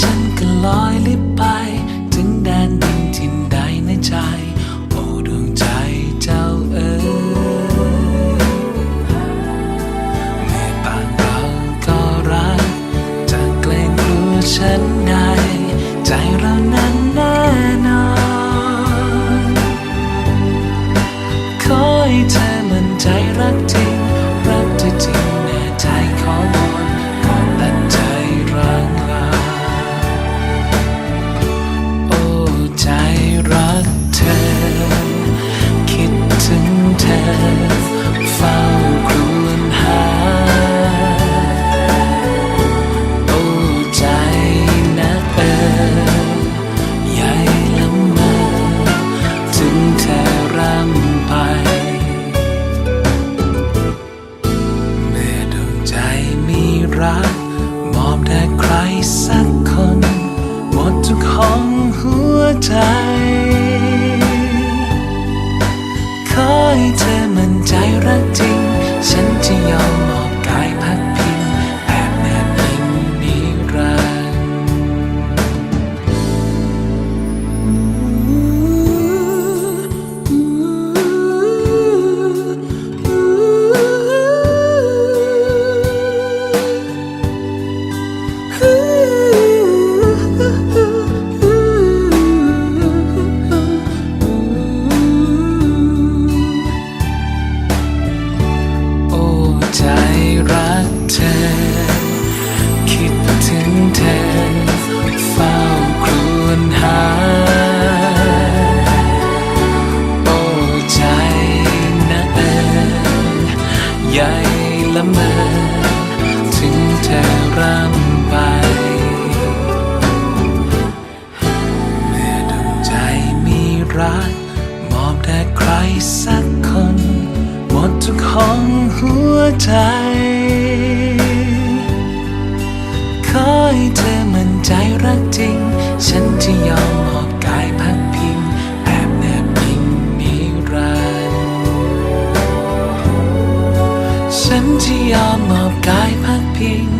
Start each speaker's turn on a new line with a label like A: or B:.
A: ฉันก็ลอยลิบไป ถึงแดนดินทินใดในใจ โอ้ดวงใจเจ้าเอ๋ยแม่ปานเราก็รักจะเกรงกลัวฉันใดใจเรานั้น ใหญ่ละเมอถึงแทรำไป เมื่อดวงใจมีรัก มอบแด่ใครสักคน หมดทุกห้องหัวใจ ละเมอถึงเธอรำไป เมื่อดวงใจมีรัก มอบแด่ใครสักคน หมดทุกห้องหัวใจขอให้เธอมั่นใจรักจริง ฉันจะยอมมอบกายพัก ร์ฉันจะยอ